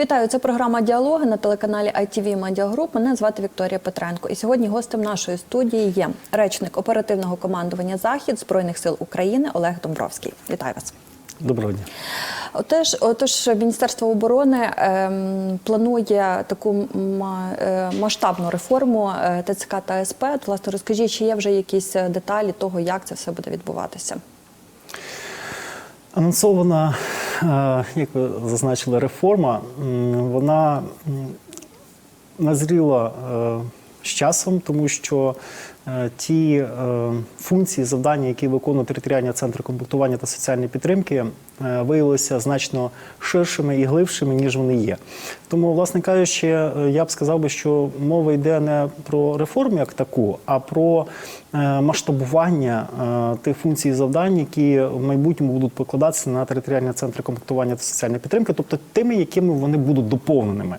Вітаю, це програма Діалоги на телеканалі ITV Media Group. Мене звати Вікторія Петренко. І сьогодні гостем нашої студії є речник оперативного командування Захід Збройних сил України Олег Домбровський. Вітаю вас. Доброго дня. Отож, отож, Міністерство оборони ем, планує таку е, масштабну реформу е, ТЦК та СП. Власне, розкажіть, чи є вже якісь е, деталі того, як це все буде відбуватися? Анонсована, е, як ви зазначили, реформа, вона назріла е, з часом, тому що ті е, функції, завдання, які виконує територіальні центри комплектування та соціальної підтримки, е, виявилися значно ширшими і глибшими, ніж вони є. Тому, власне кажучи, е, я б сказав би, що мова йде не про реформу як таку, а про е, масштабування е, тих функцій і завдань, які в майбутньому будуть покладатися на територіальні центри комплектування та соціальної підтримки, тобто тими, якими вони будуть доповненими.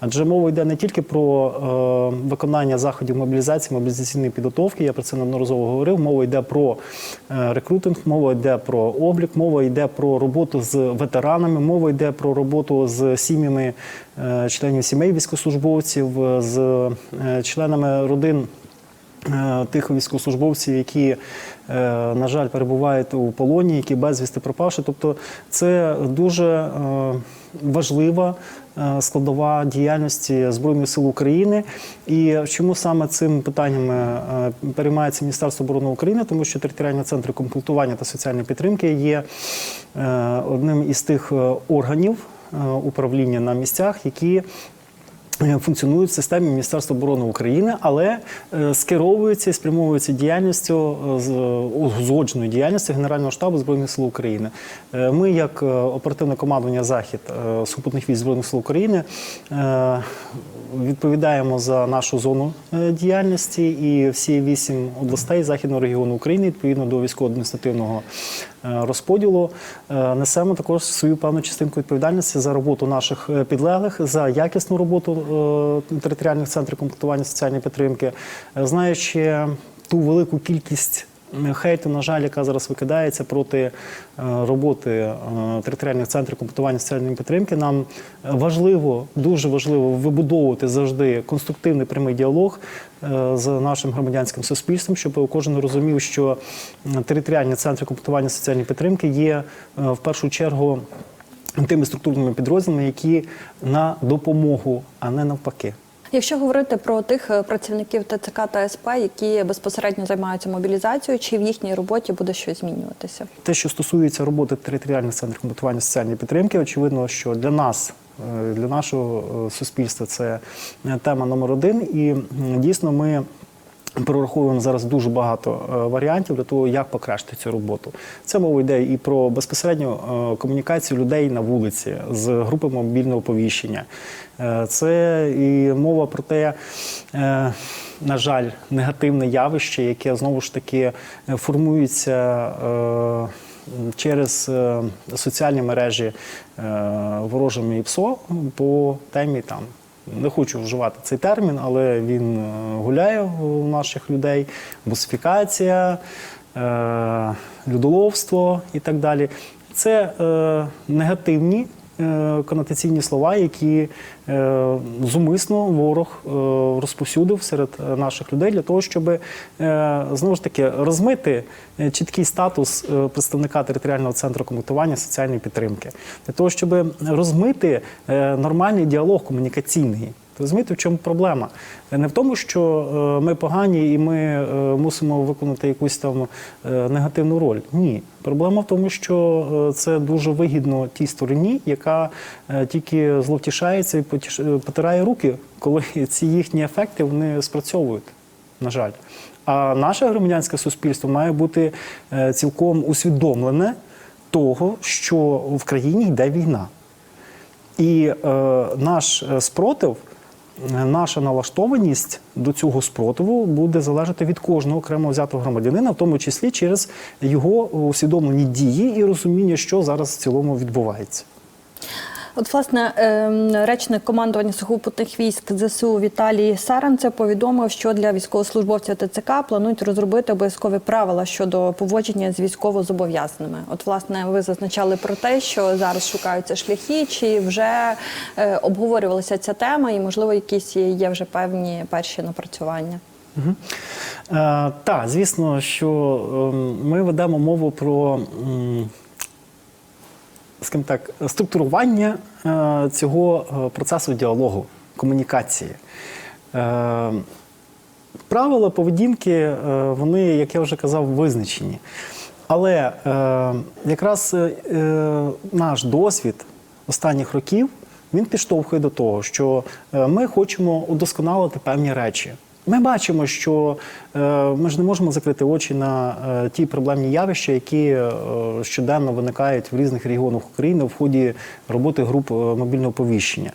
Адже мова йде не тільки про е, виконання заходів мобілізації, мобілізаційної підготовки, я про це неодноразово говорив. Мова йде про е, рекрутинг, мова йде про облік, мова йде про роботу з ветеранами, мова йде про роботу з сім'ями е, членів сімей військовослужбовців, е, з членами родин. Е, Тих військовослужбовців, які, е, на жаль, перебувають у полоні, які безвісти пропавши. Тобто, це дуже е, важлива складова діяльності Збройних сил України. І чому саме цим питаннями переймається Міністерство оборони України? Тому що територіальні центри комплектування та соціальної підтримки є одним із тих органів управління на місцях, які Функціонують в системі Міністерства оборони України, але е, скеровуються і спрямовуються діяльністю е, узгодженою діяльністю Генерального штабу збройних сил України. Е, Ми, як е, оперативне командування Захід е, сухопутних військ збройних сил України, е, відповідаємо за нашу зону е, діяльності і всі вісім областей західного регіону України відповідно до військово-адміністративного е, розподілу е, несемо також свою певну частинку відповідальності за роботу наших е, підлеглих, за якісну роботу е, територіальних центрів комплектування соціальної підтримки, Е, знаючи ту велику кількість. Хейту, на жаль, яка зараз викидається проти е, роботи е, територіальних центрів комплектування соціальної підтримки. Нам важливо, дуже важливо вибудовувати завжди конструктивний прямий діалог е, з нашим громадянським суспільством, щоб кожен розумів, що територіальні центри комплектування соціальної підтримки є в першу чергу тими структурними підрозділами, які на допомогу, а не навпаки. Якщо говорити про тих е, працівників ТЦК та СП, які безпосередньо займаються мобілізацією, чи в їхній роботі буде щось змінюватися? Те, що стосується роботи територіальних центрів комплектування соціальної підтримки, очевидно, що для нас, е, для нашого е, суспільства, це тема номер один. І дійсно ми. Прораховуємо зараз дуже багато е, варіантів для того, як покращити цю роботу. Це мова йде і про безпосередню е, комунікацію людей на вулиці з групи мобільного повіщення. Е, Це і мова про те, на жаль, негативне явище, яке знову ж таки формується. Через соціальні мережі ворожими і ПСО по темі там не хочу вживати цей термін, але він е, гуляє у наших людей. босифікація, е, людоловство і так далі. Це е, негативні конотаційні слова, які е, зумисно ворог розпосюдив розповсюдив серед е, наших людей для того, щоб е, знову ж таки розмити е, чіткий статус е, представника територіального центру комутування соціальної підтримки, для того, щоб розмити е, нормальний діалог комунікаційний. Розумієте, в чому проблема? Не в тому, що е, ми погані і ми е, мусимо виконати якусь там е, негативну роль. Ні. Проблема в тому, що це дуже вигідно тій стороні, яка тільки зловтішається і потирає руки, коли ці їхні ефекти вони спрацьовують. На жаль. А наше громадянське суспільство має бути цілком усвідомлене того, що в країні йде війна. І е, наш спротив, наша налаштованість до цього спротиву буде залежати від кожного окремо взятого громадянина, в тому числі через його усвідомлені дії і розуміння, що зараз в цілому відбувається. От, власне, ем, речник командування сухопутних військ ЗСУ Віталій Саранце повідомив, що для військовослужбовців ТЦК планують розробити обов'язкові правила щодо поводження з військовозобов'язаними. От, власне, ви зазначали про те, що зараз шукаються шляхи, чи вже е, обговорювалася ця тема, і можливо, якісь є вже певні перші напрацювання. Е, так, звісно, що ем, ми ведемо мову про. м, скажімо так, структурування е, цього е, процесу діалогу, комунікації. Е, правила поведінки, вони, як я вже казав, визначені. Але якраз наш досвід останніх років він підштовхує до того, що ми хочемо удосконалити певні речі. Ми бачимо, що е, ми ж не можемо закрити очі на е, ті проблемні явища, які е, щоденно виникають в різних регіонах України в ході роботи груп мобільного оповіщення.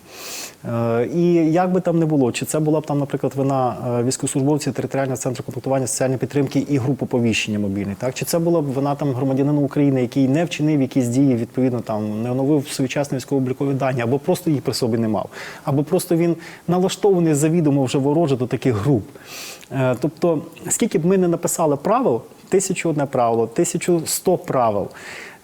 Е, І як би там не було, чи це була б там, наприклад, вина е, військовослужбовців територіального центру комплектування соціальної підтримки і груп оповіщення мобільних, так чи це була б вина там громадянина України, який не вчинив якісь дії, відповідно там не оновив своєчасні військово-облікові дані, або просто їх при собі не мав, або просто він налаштований завідомо вже вороже до таких груп. Е, Тобто, скільки б ми не написали правил, тисячу одне правило, тисячу сто правил.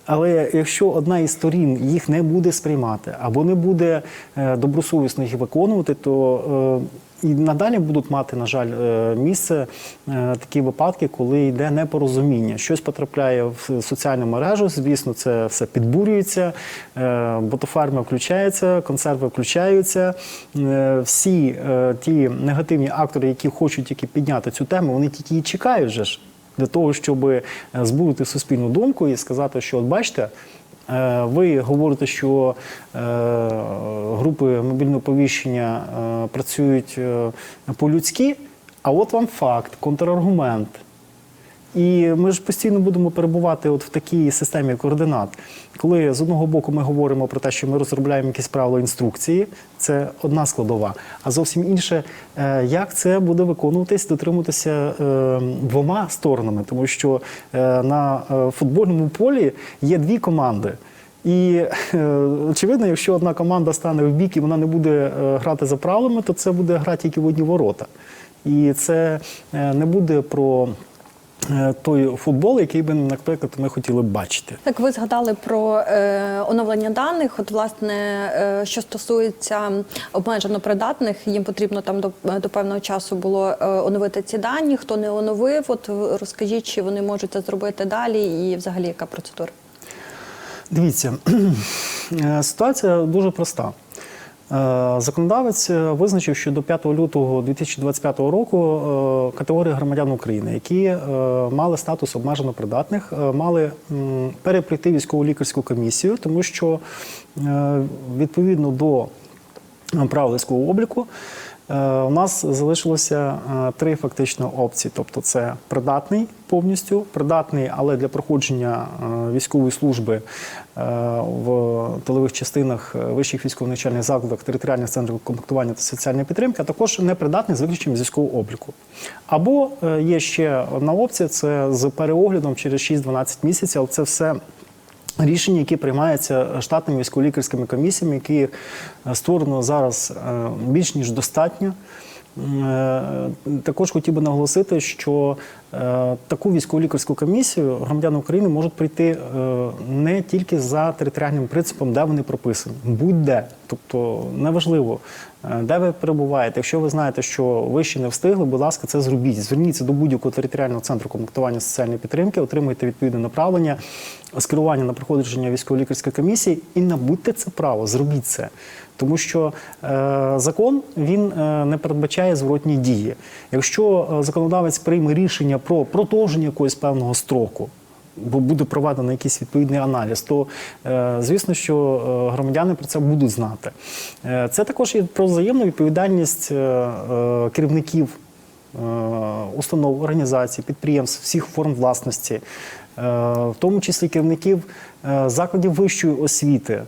Але якщо одна із сторін їх не буде сприймати або не буде е, добросовісно їх виконувати, то е, і надалі будуть мати, на жаль, е, місце такі випадки, коли йде непорозуміння. Щось потрапляє в соціальну мережу. Звісно, це все підбурюється, ботоферми включаються, консерви включаються. Всі ті негативні актори, які хочуть тільки підняти цю тему, вони тільки і чекають же ж для того, щоб збудити суспільну думку і сказати, що от бачите. е, Ви говорите, що е, групи мобільного повіщення е, працюють е, по-людськи, а от вам факт, контраргумент. І ми ж постійно будемо перебувати от в такій системі координат. Коли з одного боку ми говоримо про те, що ми розробляємо якісь правила інструкції, це одна складова. А зовсім інше, е, як це буде виконуватись, дотримуватися е, двома сторонами, тому що е, на футбольному полі є дві команди. І очевидно, якщо одна команда стане в бік і вона не буде грати за правилами, то це буде грати тільки в одні ворота. І це не буде про той футбол, який би, наприклад, ми хотіли б бачити. Так, ви згадали про е, оновлення даних. От, власне, е, що стосується обмежено придатних, їм потрібно там до, до певного часу було е, оновити ці дані. Хто не оновив, от е, розкажіть, чи вони можуть це зробити далі, і взагалі яка процедура? Дивіться, е, ситуація дуже проста. Е, Законодавець е, визначив, що до 5 лютого 2025 року е, категорії громадян України, які мали статус обмежено придатних, мали переприйти військово лікарську комісію, тому що відповідно до правил обліку. Е, У нас залишилося е, три фактично опції: тобто, це придатний повністю, придатний, але для проходження е, військової служби в тилових частинах вищих військово-навчальних закладах, територіальних центрів комплектування та соціальної підтримки, а також непридатний з виключенням військового обліку. Або є ще одна опція: це з переоглядом через 6-12 місяців, але це все. Рішення, які приймаються штатними військово-лікарськими комісіями, які е, створено зараз е, більш ніж достатньо. Е, Також хотів би наголосити, що таку військово-лікарську комісію громадяни України можуть прийти не тільки за територіальним принципом, де вони прописані, будь-де. Тобто неважливо, де ви перебуваєте. Якщо ви знаєте, що ви ще не встигли, будь ласка, це зробіть. Зверніться до будь-якого територіального центру комплектування соціальної підтримки, отримуйте відповідне направлення, скерування на проходження військово-лікарської комісії і набудьте це право, зробіть це. Тому що е, закон він е, не передбачає зворотні дії. Якщо е, законодавець прийме рішення про продовження якогось певного строку, бо буде проведено якийсь відповідний аналіз, то е, звісно, що е, громадяни про це будуть знати. Е, це також і про взаємну відповідальність керівників установ, організацій, підприємств, всіх форм власності, в тому числі керівників закладів вищої освіти.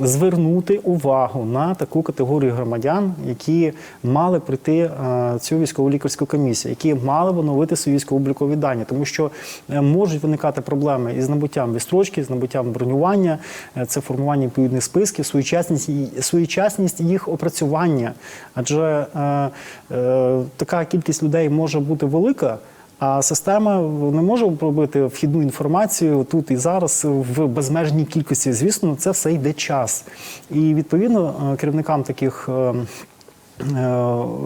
Звернути увагу на таку категорію громадян, які мали прийти е, цю військово лікарську комісію, які мали б оновити свої військово-облікові дані, тому що е, можуть виникати проблеми із набуттям відстрочки, з набуттям бронювання, е, це формування відповідних списків, своєчасність, своєчасність їх опрацювання. Адже е, е, така кількість людей може бути велика. А система не може робити вхідну інформацію тут і зараз в безмежній кількості. Звісно, це все йде час. І відповідно е, керівникам таких. Е,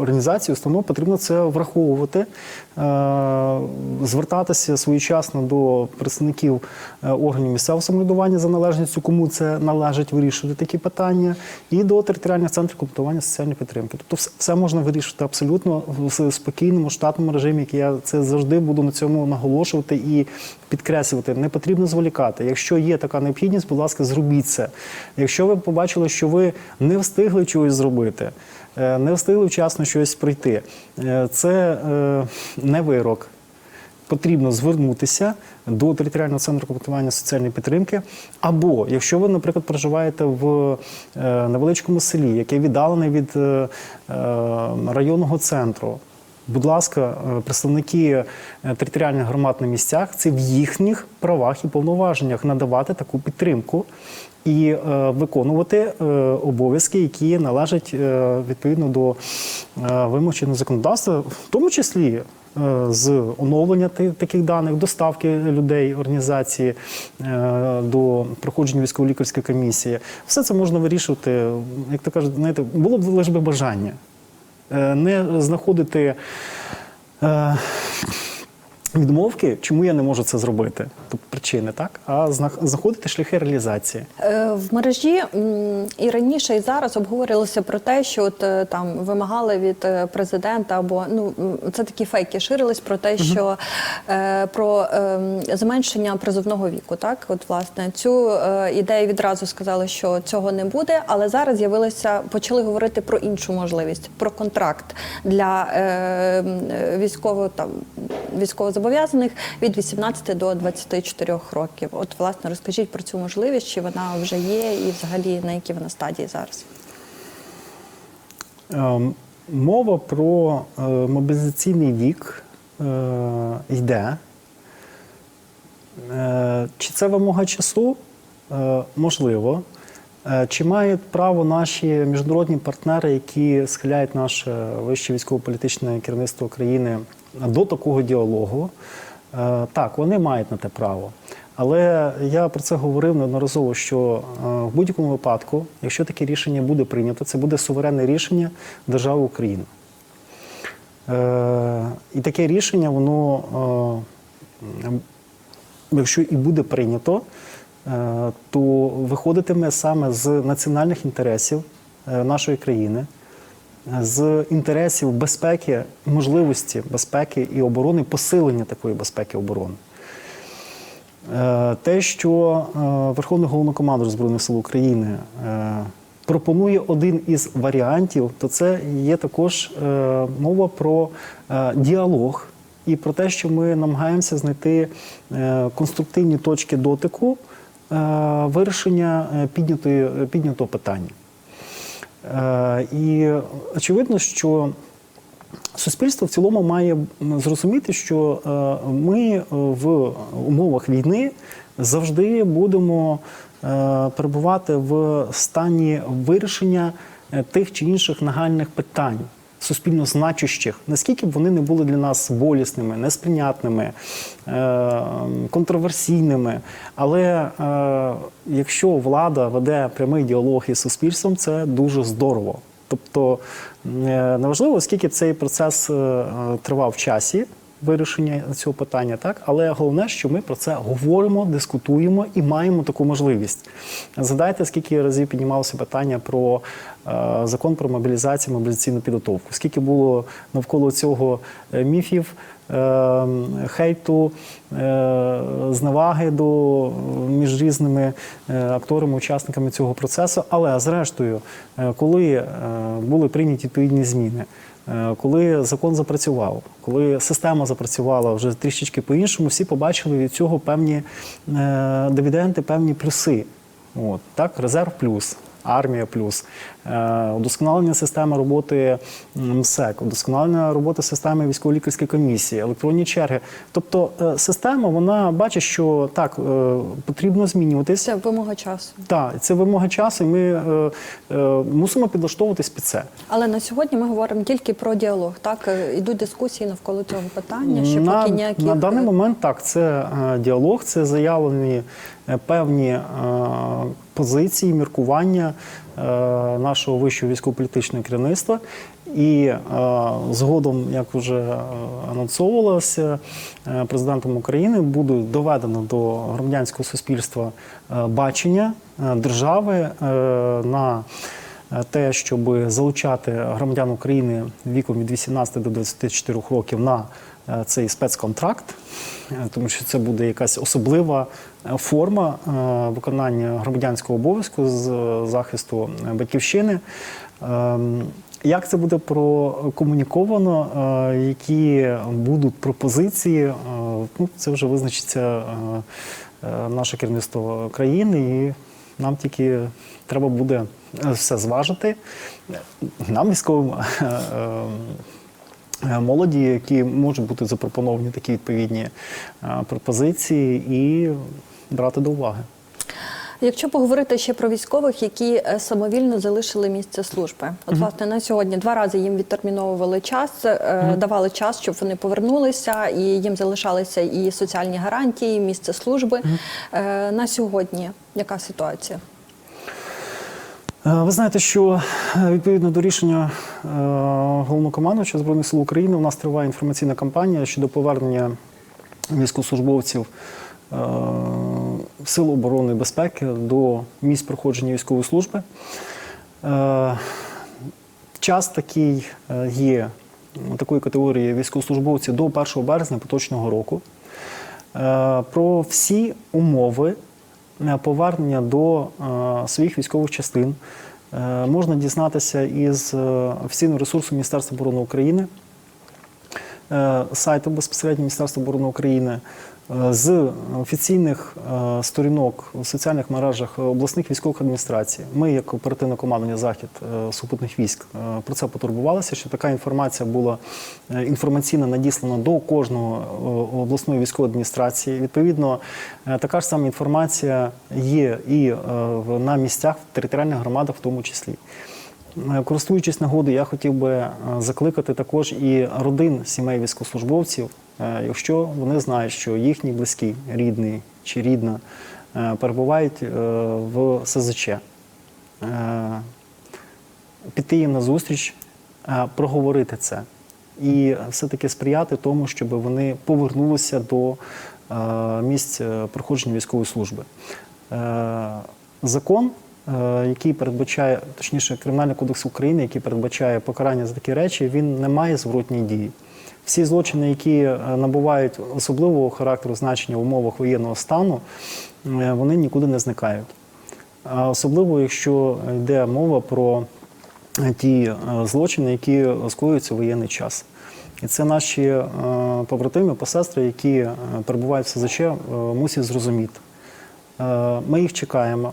Організацій, установ потрібно це враховувати, е, звертатися своєчасно до представників е, органів місцевого самоврядування за належністю, кому це належить вирішувати такі питання, і до територіальних центрів комплектування соціальної підтримки. Тобто, все- можна вирішити абсолютно в спокійному штатному режимі, який я це завжди буду на цьому наголошувати і підкреслювати. Не потрібно зволікати. Якщо є така необхідність, будь ласка, зробіть це. Якщо ви побачили, що ви не встигли чогось зробити, не встигли вчасно щось пройти, е, це е, не вирок. Потрібно звернутися до територіального центру комплектування соціальної підтримки. Або якщо ви, наприклад, проживаєте в е, невеличкому селі, яке віддалене від е, е, районного центру, будь ласка, е, представники е, територіальних громад на місцях, це в їхніх правах і повноваженнях надавати таку підтримку. І е, виконувати е, обов'язки, які належать е, відповідно до е, вимог законодавства, в тому числі е, з оновлення таких даних, доставки людей, організації до проходження військово-лікарської комісії. Все це можна вирішувати, як то кажуть, знаєте, було б лише бажання. Е, Не знаходити. е, Відмовки, чому я не можу це зробити, тобто причини, так а знах- знаходити шляхи реалізації. Е, В мережі і раніше, і зараз обговорювалося про те, що от е, там вимагали від е, президента, або ну це такі фейки ширились про те, що е, про е, зменшення призовного віку. Так, от власне цю ідею відразу сказали, що цього не буде, але зараз з'явилося, почали говорити про іншу можливість, про контракт для військово там військовозобов'язаних від 18 до 24 років. От, власне, розкажіть про цю можливість, чи вона вже є, і взагалі на якій вона стадії зараз? Ем, Мова про е, мобілізаційний вік е, йде. Е, Чи це вимога часу? Можливо. Чи мають право наші міжнародні партнери, які схиляють наше вище військово-політичне керівництво України до такого діалогу? Е, Так, вони мають на те право. Але я про це говорив неодноразово, що е, в будь-якому випадку, якщо таке рішення буде прийнято, це буде суверенне рішення держави України. Е, І таке рішення, воно, якщо і буде прийнято, то виходитиме саме з національних інтересів нашої країни, з інтересів безпеки, можливості безпеки і оборони, посилення такої безпеки оборони. Е, Те, що е, Верховний головнокомандуючий Збройних сил України е, пропонує один із варіантів, то це є також мова про діалог і про те, що ми намагаємося знайти конструктивні точки дотику вирішення піднятої, піднятого питання. Е, І очевидно, що суспільство в цілому має зрозуміти, що е, ми в умовах війни завжди будемо е, перебувати в стані вирішення е, тих чи інших нагальних питань. Суспільно значущих, наскільки б вони не були для нас болісними, несприйнятними, е, контроверсійними. Але е, якщо влада веде прямий діалог із суспільством, це дуже здорово. Тобто е, неважливо, скільки цей процес тривав в часі вирішення цього питання, так але головне, що ми про це говоримо, дискутуємо і маємо таку можливість. Згадайте, скільки разів піднімалося питання про е, закон про мобілізацію, мобілізаційну підготовку, скільки було навколо цього е, міфів. е, Хейту, е, зневаги до між різними акторами, учасниками цього процесу. Але зрештою, коли були прийняті відповідні зміни, коли закон запрацював, коли система запрацювала вже трішечки по-іншому, всі побачили від цього певні е, дивіденди, певні плюси. От, так, резерв плюс. Армія плюс, е, удосконалення системи роботи МСЕК, удосконалення роботи системи військово-лікарської комісії, електронні черги. Тобто е, система вона бачить, що так е, потрібно змінюватися. Це вимога часу. Так, це вимога часу, і ми е, е, мусимо підлаштовуватись під це. Але на сьогодні ми говоримо тільки про діалог. Так Е, ідуть дискусії навколо цього питання. Ще на, поки ніяких на даний момент так, це е, діалог, це заявлені е, певні е, позиції, міркування е, нашого вищого військово-політичного керівництва. І е, згодом, як вже е, анонсовувалося е, президентом України, буде доведено до громадянського суспільства е, бачення е, держави е, на е, те, щоб залучати громадян України віком від 18 до 24 років на е, цей спецконтракт, е, тому що це буде якась особлива е, форма е, виконання громадянського обов'язку з е, захисту е, батьківщини. Ем, Як це буде прокомуніковано, е, які будуть пропозиції, е, ну, це вже визначиться е, е, наше керівництво країни, і нам тільки треба буде е, все зважити. Нам військовим е, е, молоді, які можуть бути запропоновані такі відповідні е, пропозиції, і брати до уваги. Якщо поговорити ще про військових, які е, самовільно залишили місце служби, от власне на сьогодні два рази їм відтерміновували час, е, давали час, щоб вони повернулися, і їм залишалися і соціальні гарантії, і місце служби. Е, На сьогодні яка ситуація? Е, Ви знаєте, що е, відповідно до рішення е, головнокомандувача Збройних сил України у нас триває інформаційна кампанія щодо повернення військовослужбовців Сил оборони і безпеки до місць проходження військової служби. Час такий є такої категорії військовослужбовців до 1 березня поточного року. Про всі умови повернення до е, своїх військових частин. Е, можна дізнатися із е, офіційного ресурсу Міністерства оборони України, е, сайту безпосередньо Міністерства оборони України, е, з офіційних е, сторінок в соціальних мережах обласних військових адміністрацій. Ми, як оперативне командування Захід е, супутних військ, е, про це потурбувалися, що така інформація була е, інформаційно надіслана до кожного е, обласної військової адміністрації. Відповідно, е, така ж сама інформація є і е, на місцях в територіальних громадах, в тому числі. Е, Користуючись нагодою, я хотів би е, закликати також і родин сімей військовослужбовців, е, якщо вони знають, що їхній близький, рідний чи рідна перебувають в СЗЧ, піти їм на зустріч, проговорити це і все-таки сприяти тому, щоб вони повернулися до місць проходження військової служби. Закон, який передбачає, точніше, Кримінальний кодекс України, який передбачає покарання за такі речі, він не має зворотньої дії. Всі злочини, які е, набувають особливого характеру значення в умовах воєнного стану, е, вони нікуди не зникають. Особливо, якщо йде мова про е, ті е, злочини, які скоюються в воєнний час. І це наші е, побратими, посестри, які е, перебувають в СЗЧ, е, мусять зрозуміти. Е, Ми їх чекаємо.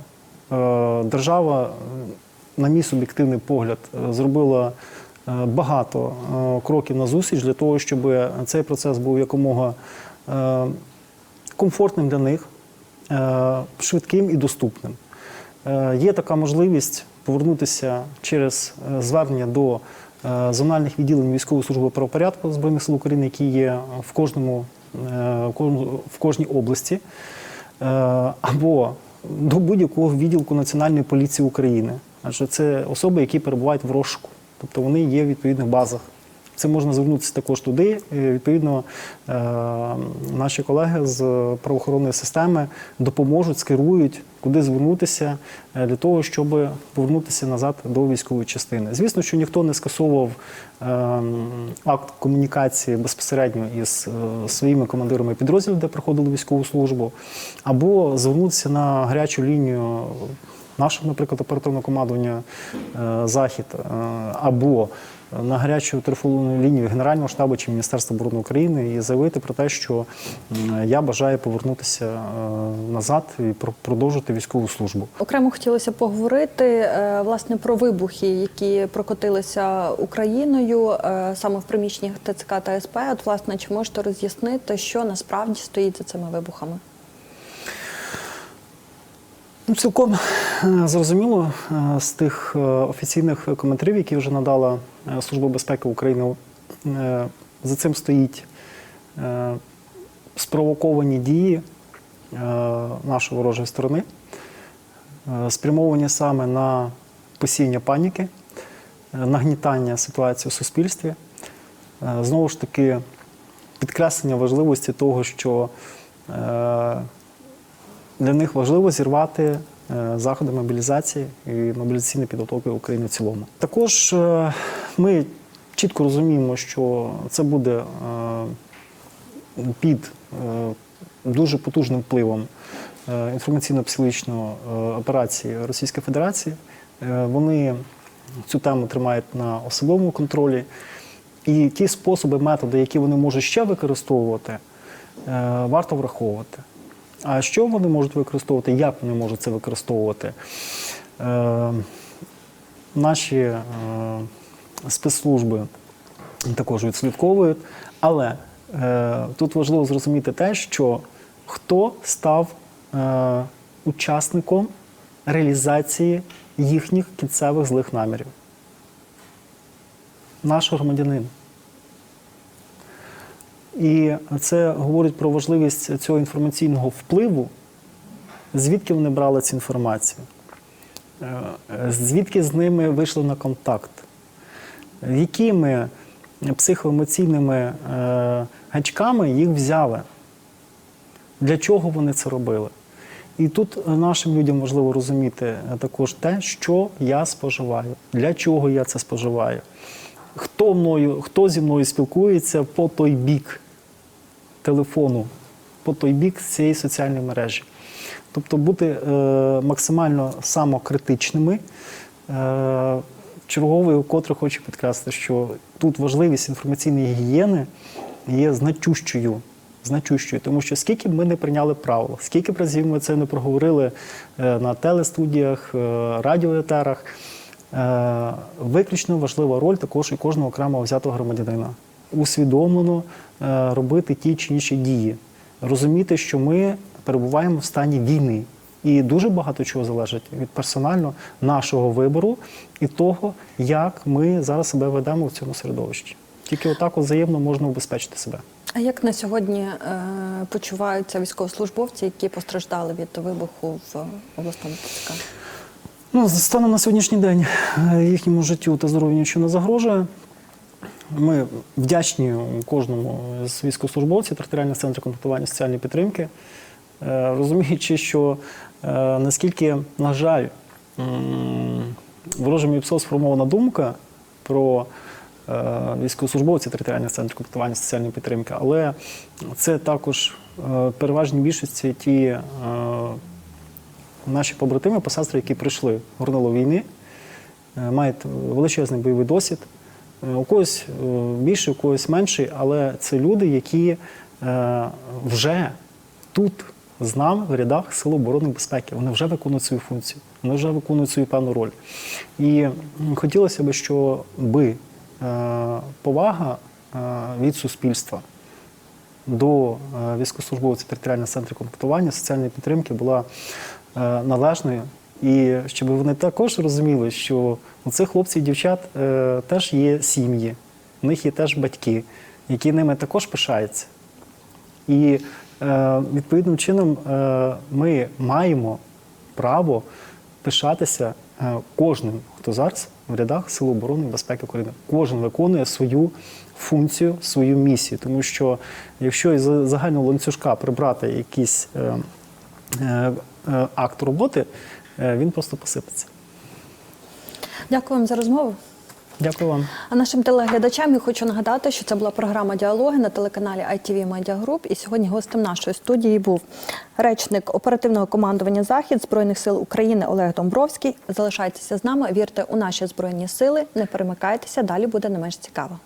Е, Держава, на мій суб'єктивний погляд, е, зробила е, багато кроків на зустріч для того, щоб цей процес був якомога комфортним для них, швидким і доступним. Є така можливість повернутися через звернення до зональних відділень військової служби правопорядку Збройних сил України, які є в кожному в кожній області, або до будь-якого відділку Національної поліції України. Адже це особи, які перебувають в розшуку, тобто вони є в відповідних базах. Це можна звернутися також туди. Відповідно, е, наші колеги з правоохоронної системи допоможуть, скерують, куди звернутися е, для того, щоб повернутися назад до військової частини. Звісно, що ніхто не скасовував е, акт комунікації безпосередньо із е, своїми командирами підрозділів, де проходили військову службу, або звернутися на гарячу лінію нашого, наприклад, оперативного командування е, Захід е, або на гарячу телефонну лінію Генерального штабу чи Міністерства оборони України і заявити про те, що я бажаю повернутися е, назад і про- продовжити військову службу. Окремо хотілося поговорити власне про вибухи, які прокотилися Україною саме в приміщеннях ТЦК та СП. От, власне, чи можете роз'яснити, що насправді стоїть за цими вибухами? Ну, цілком е, зрозуміло е, з тих е, офіційних коментарів, які вже надала Служба безпеки України. За цим стоїть спровоковані дії нашої ворожої сторони, спрямовані саме на посіяння паніки, нагнітання ситуації у суспільстві. Знову ж таки, підкреслення важливості того, що для них важливо зірвати е, заходи мобілізації і мобілізаційної підготовки України в цілому. Також е, ми чітко розуміємо, що це буде е, під дуже потужним впливом інформаційно-психологічної операції Російської Федерації. Вони цю тему тримають на особливому контролі. І ті способи, методи, які вони можуть ще використовувати, варто враховувати. А що вони можуть використовувати, як вони можуть це використовувати? Е, наші е, спецслужби також відслідковують. Але е, тут важливо зрозуміти те, що хто став е, учасником реалізації їхніх кінцевих злих намірів. Наш громадянин. І це говорить про важливість цього інформаційного впливу, звідки вони брали цю інформацію, Е, звідки з ними вийшли на контакт, якими психоемоційними е, гачками їх взяли, для чого вони це робили. І тут нашим людям важливо розуміти також те, що я споживаю, для чого я це споживаю, хто, мною, хто зі мною спілкується по той бік телефону, по той бік цієї соціальної мережі. Тобто бути е, максимально самокритичними. Е, черговий, вкотре хочу підкреслити, що тут важливість інформаційної гігієни є значущою. Значущою, тому що скільки б ми не прийняли правила, скільки б разів ми це не проговорили е, на телестудіях, е, радіоетерах, виключно важлива роль також і кожного окремого взятого громадянина. Усвідомлено е, робити ті чи інші дії, розуміти, що ми перебуваємо в стані війни. І дуже багато чого залежить від персонально нашого вибору і того, як ми зараз себе ведемо в цьому середовищі. Тільки отак от взаємно можна убезпечити себе. А як на сьогодні е, почуваються військовослужбовці, які постраждали від вибуху в обласному ТЦК? Ну, станом на сьогоднішній день е, їхньому життю та здоров'ю нічого не загрожує. Ми вдячні кожному з військовослужбовців територіальних центрів контактування соціальної підтримки, е, розуміючи, що е, наскільки, на жаль, ворожим ІПСО сформована думка про військовослужбовців територіальних центрів контактування соціальної підтримки, але це також е, переважній більшості ті наші побратими, посестри, які прийшли в горнило війни, е, мають величезний бойовий досвід. Е, У когось е, більший, у когось менший, але це люди, які вже тут з нами в рядах Сил оборони безпеки. Вони вже виконують свою функцію, вони вже виконують свою певну роль. І хотілося б, щоб повага від суспільства до військовослужбовців територіального центру комплектування соціальної підтримки була належною. І щоб вони також розуміли, що у цих хлопців і дівчат е, теж є сім'ї, у них є теж батьки, які ними також пишаються. І е, відповідним чином е, ми маємо право пишатися е, кожним, хто зараз в рядах Сил оборони і безпеки України. Кожен виконує свою функцію, свою місію. Тому що якщо із загального ланцюжка прибрати е, е, е, акт роботи, е, він просто посипеться. Дякую вам за розмову. Дякую вам. А нашим телеглядачам я хочу нагадати, що це була програма Діалоги на телеканалі ITV Media Group. І сьогодні гостем нашої студії був речник оперативного командування Захід Збройних сил України Олег Домбровський. Залишайтеся з нами, вірте у наші збройні сили, не перемикайтеся. Далі буде не менш цікаво.